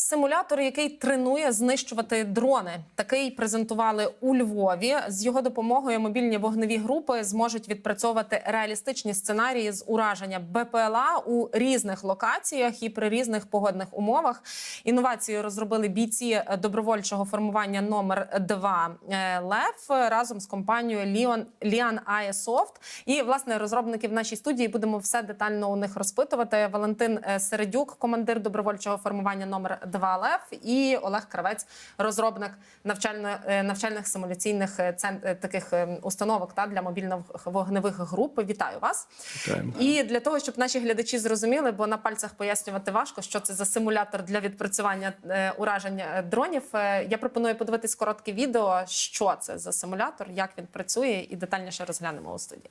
Симулятор, який тренує знищувати дрони, такий презентували у Львові. З його допомогою мобільні вогневі групи зможуть відпрацьовувати реалістичні сценарії з ураження БПЛА у різних локаціях і при різних погодних умовах. Інновацію розробили бійці добровольчого формування номер 2 Лев разом з компанією Ліон Ліан Аєсофт. І власне розробники в нашій студії будемо все детально у них розпитувати. Валентин е, Середюк, командир добровольчого формування номер 2 Лев, і Олег Кравець, розробник навчально е, навчальних симуляційних е, цен- е, таких установок та для мобільно-вогневих груп. Вітаю вас. Вітаємо. І для того, щоб наші глядачі зрозуміли, бо на пальцях пояснювати важко, що це за симулятор для відпрацювання ураження е, дронів. я пропоную подивитись коротке відео, що це за симулятор, як він працює, і детальніше розглянемо у студії.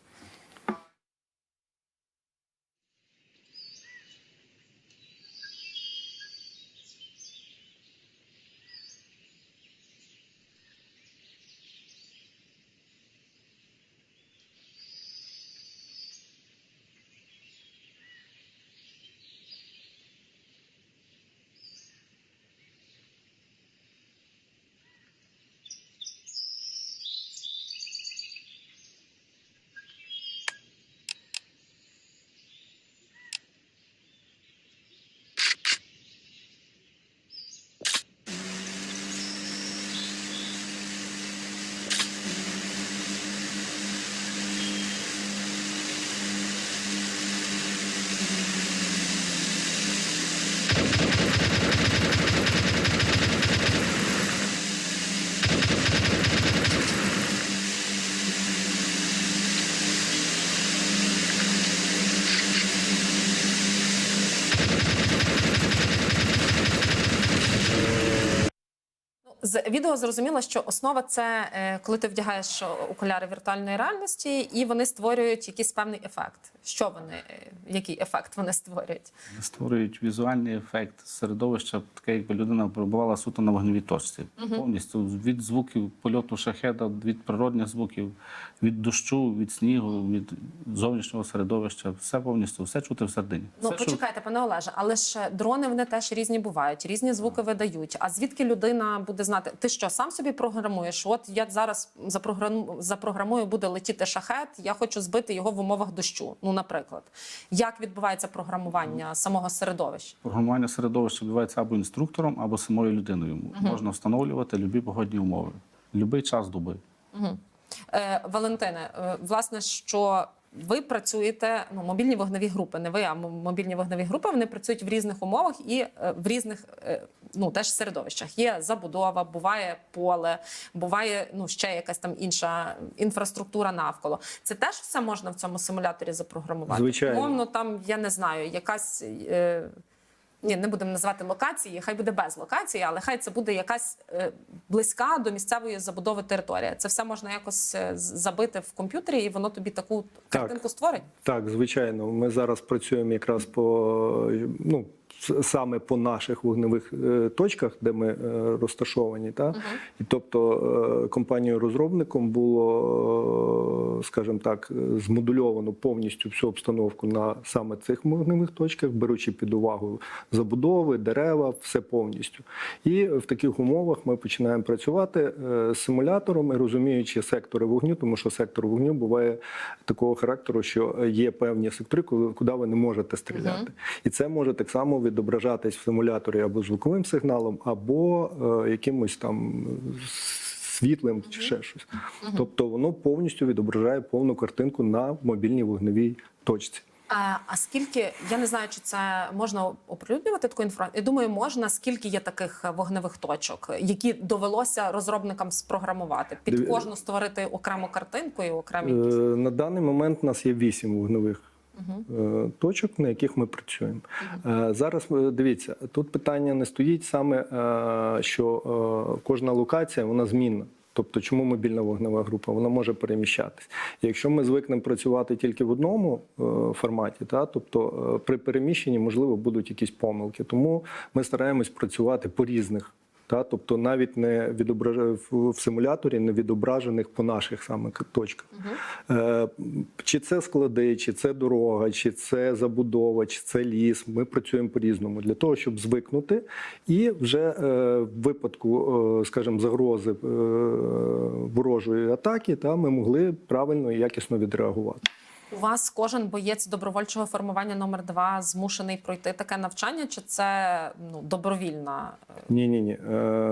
З відео зрозуміло, що основа це е, коли ти вдягаєш окуляри віртуальної реальності, і вони створюють якийсь певний ефект. Що вони, е, який ефект вони створюють? Створюють візуальний ефект середовища, таке, якби людина перебувала суто на вогневій точці. Повністю від звуків польоту шахеда, від природних звуків, від дощу, від снігу, від зовнішнього середовища. Все повністю, все чути всередині. Ну Все, що- почекайте, пане Олеже, але ж дрони вони теж різні бувають, різні звуки видають. А звідки людина буде знати? Ти що сам собі програмуєш? От я зараз запрограмую, запрограмую, буде летіти шахет. Я хочу збити його в умовах дощу. Ну, наприклад, як відбувається програмування самого середовища? Програмування середовища відбувається або інструктором, або самою людиною. Можна встановлювати любі погодні умови, будь-який час доби. Е, Валентине, е, власне, що ви працюєте ну, мобільні вогневі групи, не ви, а мобільні вогневі групи. Вони працюють в різних умовах і е, в різних е, ну теж середовищах. Є забудова, буває поле, буває ну ще якась там інша інфраструктура навколо. Це теж все можна в цьому симуляторі запрограмувати. Звичайно. Умовно, там я не знаю, якась. Е, ні, не будемо називати локації, хай буде без локації, але хай це буде якась е, близька до місцевої забудови територія. Це все можна якось е, забити в комп'ютері, і воно тобі таку Так. картинку створить. Так, звичайно. Ми зараз працюємо якраз по ну. Саме по наших вогневих е, точках, де ми е, розташовані, та і тобто е, компанією розробником було, скажімо так, змодульовано повністю всю обстановку на саме цих вогневих точках, беручи під увагу забудови, дерева, все повністю. І в таких умовах ми починаємо працювати з симулятором і розуміючи сектори вогню, тому що сектор вогню буває такого характеру, що є певні сектори, куди ви не можете стріляти. І це може так само відображатись в симуляторі або звуковим сигналом, або е, якимось там світлим чи ще щось. Тобто воно повністю відображає повну картинку на мобільній вогневій точці. А, а скільки я не знаю, чи це можна оприлюднювати таку інформацію? Я думаю, можна. Скільки є таких е, вогневих точок, які довелося розробникам спрограмувати? Під кожну створити окрему картинку і окремі Е. На даний момент у нас є вісім вогневих е, точок, на яких ми працюємо. Е, Зараз е, дивіться, тут питання не стоїть саме, що кожна локація вона змінна. Тобто, чому мобільна вогнева група? Вона може переміщатись. Якщо ми звикнемо працювати тільки в одному форматі, та, тобто при переміщенні можливо будуть якісь помилки. Тому ми стараємось працювати по різних Та, тобто навіть не відображ... в симуляторі не відображених по наших саме точках. Е, чи це склади, чи це дорога, чи це забудова, чи це ліс. Ми працюємо по-різному для того, щоб звикнути, і вже е, в випадку, е, скажімо, загрози е, ворожої атаки, та ми могли правильно і якісно відреагувати. У вас кожен боєць добровольчого формування номер 2 змушений пройти таке навчання, чи це ну добровільна? Ні, ні, ні.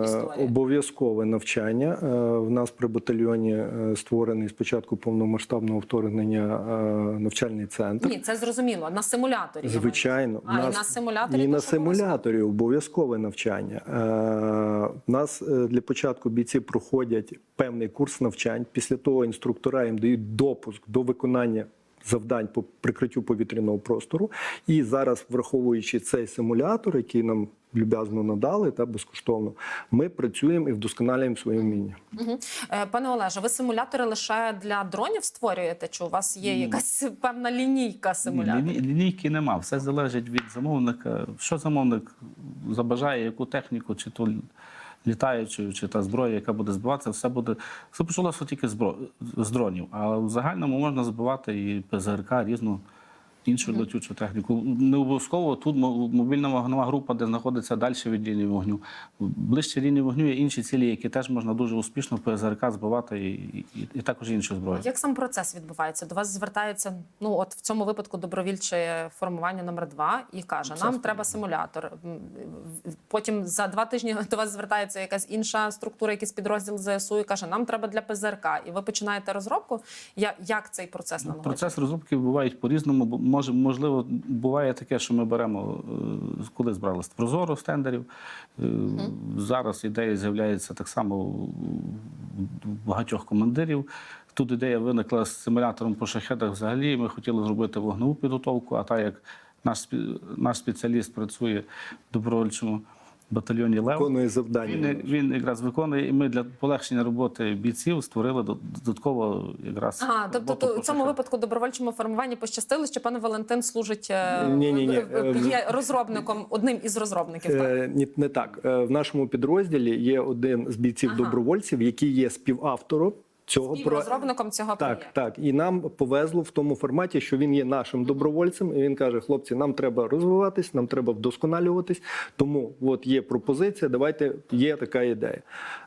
Історія. Обов'язкове навчання. Е, В нас при батальйоні е, створений спочатку повномасштабного вторгнення е, навчальний центр. Ні, це зрозуміло. На симуляторі. Звичайно, А, і на симуляторі і на симуляторі обов'язкове навчання. У нас для початку бійці проходять певний курс навчань. Після того інструктора їм дають допуск до виконання завдань по прикриттю повітряного простору. І зараз, враховуючи цей симулятор, який нам люб'язно надали та безкоштовно, ми працюємо і вдосконалюємо свої вміння. Е, Пане Олеже, ви симулятори лише для дронів створюєте? Чи у вас є якась певна лінійка симуляторів? Ліні- Лінійки нема. Все залежить від замовника. Що замовник забажає, яку техніку, чи то літаючу, чи та зброя, яка буде збиватися, все буде. Все почалося тільки з дронів. А в загальному можна збивати і ПЗРК, різну іншу летючу техніку. Не обов'язково тут мо- мобільна вогнева група, де знаходиться далі від лінії вогню. Ближче лінії вогню є інші цілі, які теж можна дуже успішно ПЗРК збивати і, і, і також іншу зброю. Як сам процес відбувається? До вас звертається ну от в цьому випадку добровільче формування номер 2 і каже: нам треба симулятор. Потім за два тижні до вас звертається якась інша структура, якийсь підрозділ ЗСУ і каже: нам треба для ПЗРК. І ви починаєте розробку. Я- Як цей процес налагоджується? Процес розробки бувають по-різному. бо Може, можливо, буває таке, що ми беремо, е, коли збрали з прозоро з тендерів. Е, Зараз ідея з'являється так само у багатьох командирів. Тут ідея виникла з симулятором по шахедах взагалі. Ми хотіли зробити вогневу підготовку, а так як наш, наш спеціаліст працює в добровольчому батальйоні Лев. Виконує завдання. Він, він якраз виконує, і ми для полегшення роботи бійців створили дод- додатково якраз. Ага, тобто то, у цьому випадку добровольчому формуванні пощастило, що пан Валентин служить е, Ні-ні-ні, е, е, е, є розробником, одним із розробників. так? Ні, не так. В нашому підрозділі є один з бійців Ага. добровольців, який є співавтором цього про Співрозробником цього Так, проєкту. так. І нам повезло в тому форматі, що він є нашим добровольцем, і він каже: хлопці, нам треба розвиватись, нам треба вдосконалюватись. Тому от є пропозиція. Давайте є така ідея.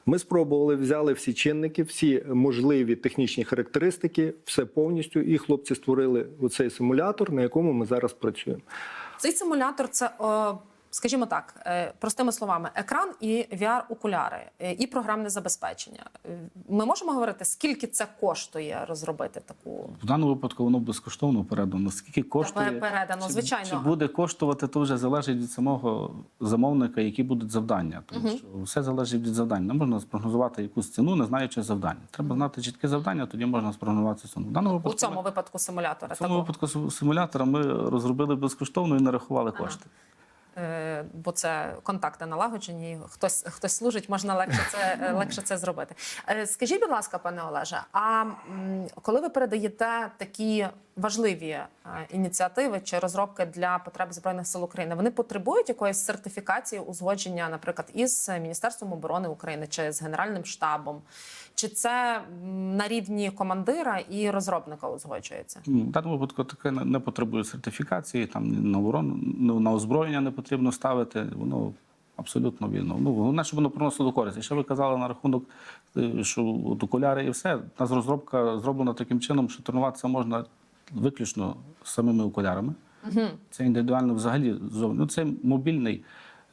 Ми спробували, взяли всі чинники, всі можливі технічні характеристики, все повністю. І хлопці створили оцей симулятор, на якому ми зараз працюємо. Цей симулятор це, о, скажімо так, е, простими словами, екран і VR-окуляри, е, і програмне забезпечення. Е, Ми можемо говорити, скільки це коштує розробити таку. В даному випадку воно безкоштовно передано. Скільки коштує? пере- передано, чи, звичайно. Чи буде коштувати, то вже залежить від самого замовника, які будуть завдання. Тому що все залежить від завдань. Не можна спрогнозувати якусь ціну, не знаючи завдання. Треба знати чітке завдання, тоді можна спрогнозувати ціну. В даному У цьому ми- випадку симулятора в цьому такого. випадку симулятора ми розробили безкоштовно і нарахували кошти. Е, бо це контакти налагоджені. Хтось хтось служить, можна легше це е, легше це зробити. Е, Скажіть, будь ласка, пане Олеже, а коли ви передаєте такі важливі ініціативи чи розробки для потреб збройних сил України, вони потребують якоїсь сертифікації узгодження, наприклад, із Міністерством оборони України чи з Генеральним штабом? Чи це на рівні командира і розробника узгоджується? В даному випадку таке не- потребує сертифікації, там на оборону, ну, на озброєння не потрібно ставити. Воно абсолютно вільно. Ну, головне, щоб воно приносило користь. І ще ви казали на рахунок, е, що от окуляри і все. У нас розробка зроблена таким чином, що тренуватися можна виключно з самими окулярами. Це індивідуально взагалі зовні. Ну, це мобільний.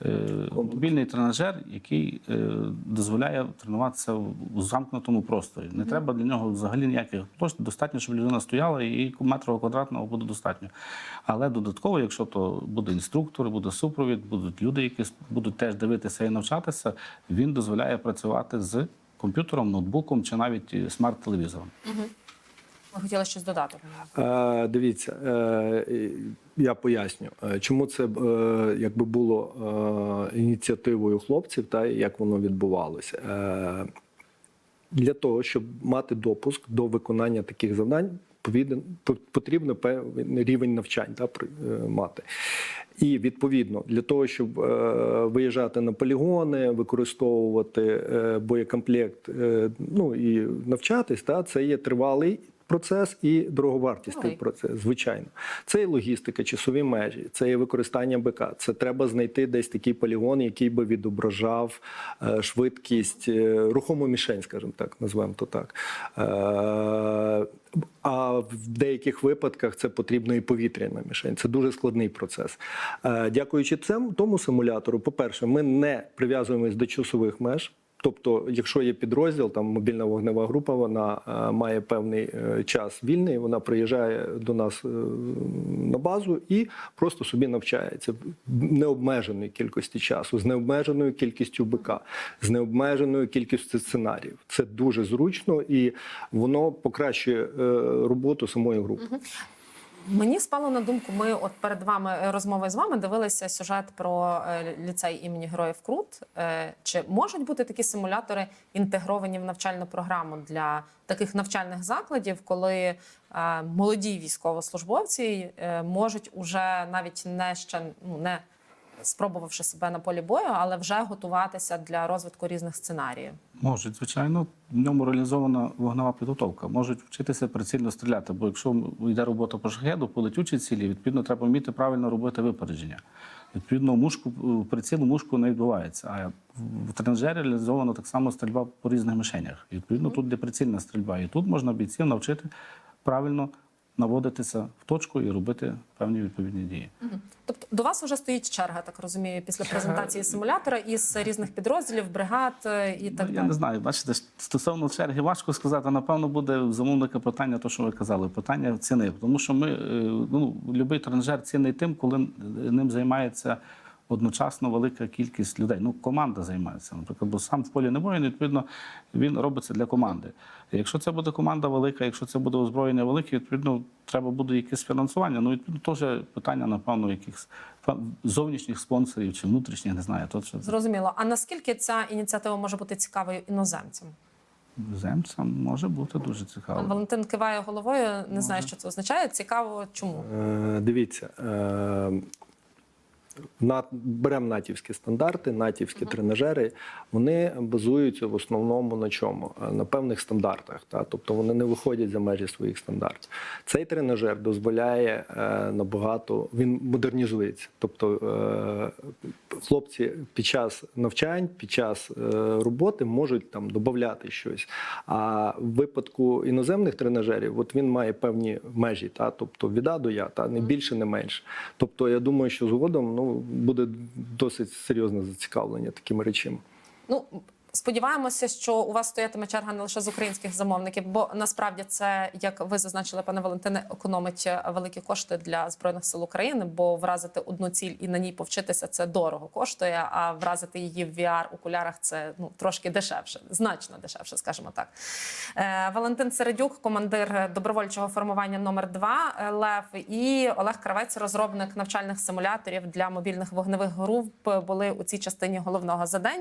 Е, Мобільний тренажер, який е, дозволяє тренуватися в замкнутому просторі. Не треба для нього взагалі ніяких площ. Достатньо, щоб людина стояла, і метрова квадратного буде достатньо. Але додатково, якщо то буде інструктор, буде супровід, будуть люди, які будуть теж дивитися і навчатися, він дозволяє працювати з комп'ютером, ноутбуком чи навіть е, смарт-телевізором. Ви хотіли щось додати? Е, Дивіться, е, я поясню, Е, чому це якби було ініціативою хлопців, та як воно відбувалося. Для того, щоб мати допуск до виконання таких завдань, потрібно певний рівень навчань та, мати. І відповідно для того, щоб е, виїжджати на полігони, використовувати е, боєкомплект, е, ну і навчатись, та це є тривалий. Процес і дороговартісний Ой. процес, звичайно. Це і логістика, часові межі, це і використання БК. Це треба знайти десь такий полігон, який би відображав е, швидкість, е, рухому мішень, скажімо так, назвемо то так. Е, а в деяких випадках це потрібно і повітряна мішень. Це дуже складний процес. Дякуючи цьому тому симулятору, по-перше, ми не прив'язуємось до часових меж. Тобто, якщо є підрозділ, там мобільна вогнева група, вона е, має певний е, час вільний, вона приїжджає до нас е, на базу і просто собі навчається в необмеженої кількості часу, з необмеженою кількістю БК, з необмеженою кількістю сценаріїв. Це дуже зручно і воно покращує роботу самої групи. Мені спало на думку. Ми от перед вами розмовою розмови з вами дивилися сюжет про е, ліцей імені Героїв Крут. Е, Чи можуть бути такі симулятори інтегровані в навчальну програму для таких навчальних закладів, коли е, молоді військовослужбовці е, можуть уже навіть не ще ну не спробувавши себе на полі бою, але вже готуватися для розвитку різних сценаріїв? Можуть, звичайно, в ньому реалізована вогнева підготовка. Можуть вчитися прицільно стріляти, бо якщо йде робота по шахеду, по летючій цілі, відповідно, треба вміти правильно робити випередження. Відповідно, мушку прицілу мушку не відбувається. А в тренажері реалізована так само стрільба по різних мишенях. Відповідно, тут де прицільна стрільба. І тут можна бійців навчити правильно наводитися в точку і робити певні відповідні дії. Тобто до вас вже стоїть черга, так розумію, після презентації симулятора із різних підрозділів, бригад е, і так Ну, я не знаю, бачите, стосовно черги важко сказати. Напевно, буде в замовника питання, то що ви казали, питання ціни. Тому що ми, е, ну, будь-який тренажер цінний тим, коли ним займається одночасно велика кількість людей. Ну, команда займається. Наприклад, бо сам в полі не воїн, відповідно, він робиться для команди. Якщо це буде команда велика, якщо це буде озброєння велике, відповідно, треба буде якесь фінансування. Ну, відповідно, теж питання, напевно, якихось зовнішніх спонсорів чи внутрішніх, не знаю. То, що Зрозуміло. А наскільки ця ініціатива може бути цікавою іноземцям? Земцям може бути дуже Пан цікаво. Валентин киває головою, не знає, що це означає. Цікаво, чому? Е, Дивіться, е, беремо натівські стандарти, натівські тренажери. Вони базуються в основному на чому? На певних стандартах. Та? Тобто вони не виходять за межі своїх стандартів. Цей тренажер дозволяє е, набагато, він модернізується. Тобто е, хлопці під час навчань, під час е, роботи можуть там додати щось. А в випадку іноземних тренажерів, от він має певні межі, та тобто від А до Я, та не більше, не менше. Тобто, я думаю, що згодом ну буде досить серйозне зацікавлення такими речами. Ну сподіваємося, що у вас стоятиме черга не лише з українських замовників, бо насправді це, як ви зазначили, пане Валентине, економить е, великі кошти для збройних сил України, бо вразити одну ціль і на ній повчитися це дорого коштує. А вразити її в VR окулярах це ну трошки дешевше, значно дешевше, скажімо так. Е, Валентин Середюк, командир добровольчого формування номер 2 Лев, і Олег Кравець, розробник навчальних симуляторів для мобільних вогневих груп, були у цій частині головного задень.